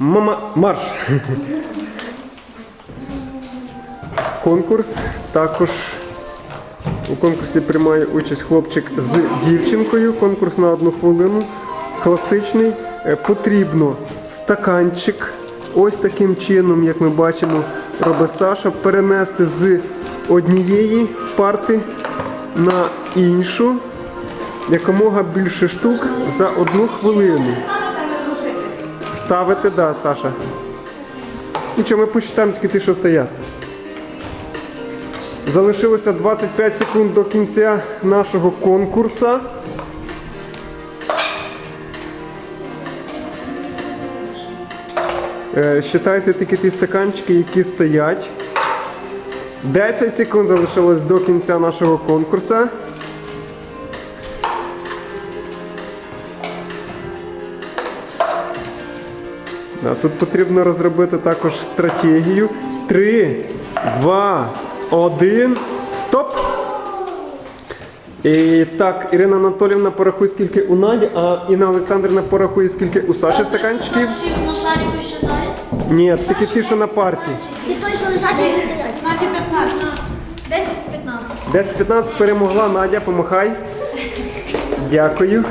Мама, марш! Конкурс. Також у конкурсі приймає участь хлопчик з дівчинкою. Конкурс на одну хвилину. Класичний. Е, Потрібно стаканчик. Ось таким чином, як ми бачимо, робить Саша, перенести з однієї парти на іншу якомога більше штук за одну хвилину. Ставити, да, Саша. Нічого, ми посчитаємо тільки ті, що стоять. Залишилося 25 секунд до кінця нашого конкурсу. Е, Считаються тільки ті стаканчики, які стоять. 10 секунд залишилось до кінця нашого конкурсу. Тут потрібно розробити також стратегію. Три, два, один, стоп! І так, Ірина Анатолівна порахує, скільки у Наді, а Інна Олександрівна порахує, скільки у Саші стаканчиків. На шарику считает? Ні, тільки ті, що на парті. І той, що лежать, і стоять. Наді 15. 10-15. 10-15 перемогла Надя, помахай. Дякую.